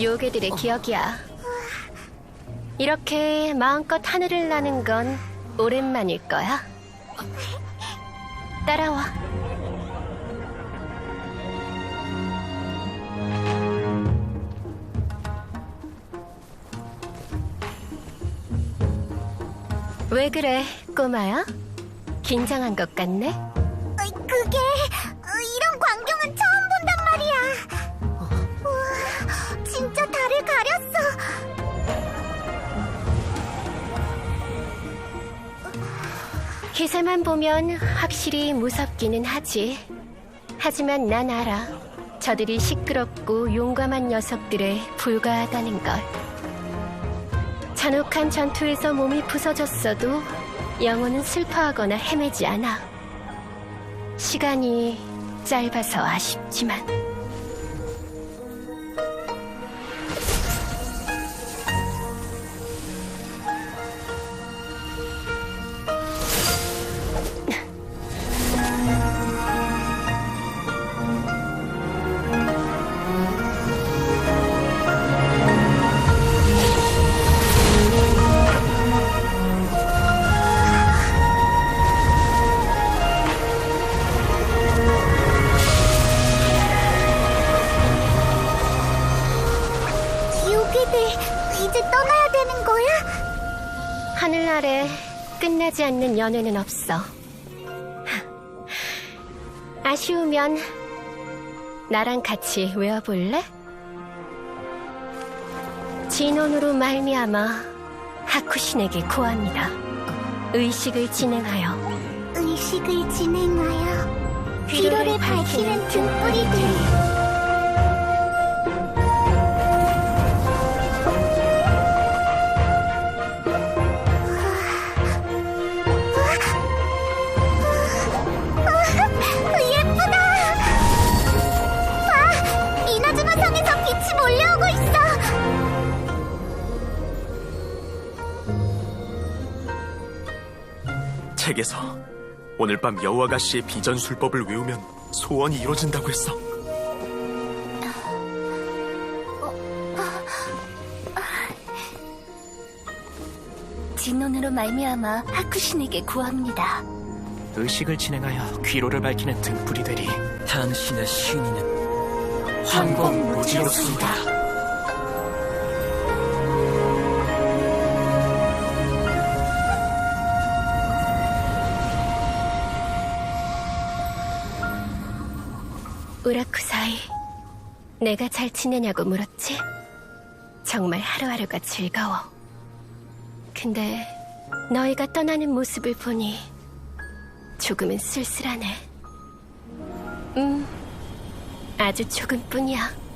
요괴들의 기억이야. 이렇게 마음껏 하늘을 나는 건 오랜만일 거야. 따라와. 왜 그래, 꼬마야? 긴장한 것 같네? 어이, 그게 기세만 보면 확실히 무섭기는 하지. 하지만 난 알아. 저들이 시끄럽고 용감한 녀석들에 불과하다는 걸. 잔혹한 전투에서 몸이 부서졌어도 영혼은 슬퍼하거나 헤매지 않아. 시간이 짧아서 아쉽지만. 요괴들 이제 떠나야 되는 거야? 하늘 아래 끝나지 않는 연애는 없어. 아쉬우면 나랑 같이 외워볼래? 진원으로 말미암아 하쿠신에게 구합니다. 의식을 진행하여 의식을 진행하여 귀로를 밝히는 등불이들. 책에서 오늘 밤 여우아가 씨의 비전술법을 외우면 소원이 이루어진다고 했어. 진논으로 말미암아 하쿠신에게 구합니다. 의식을 진행하여 귀로를 밝히는 등불이 되리 당신의 신의는 황공 무지롭습니다. 우라쿠사이 내가 잘 지내냐고 물었지? 정말 하루하루가 즐거워. 근데 너희가 떠나는 모습을 보니 조금은 쓸쓸하네. 음, 아주 조금뿐이야.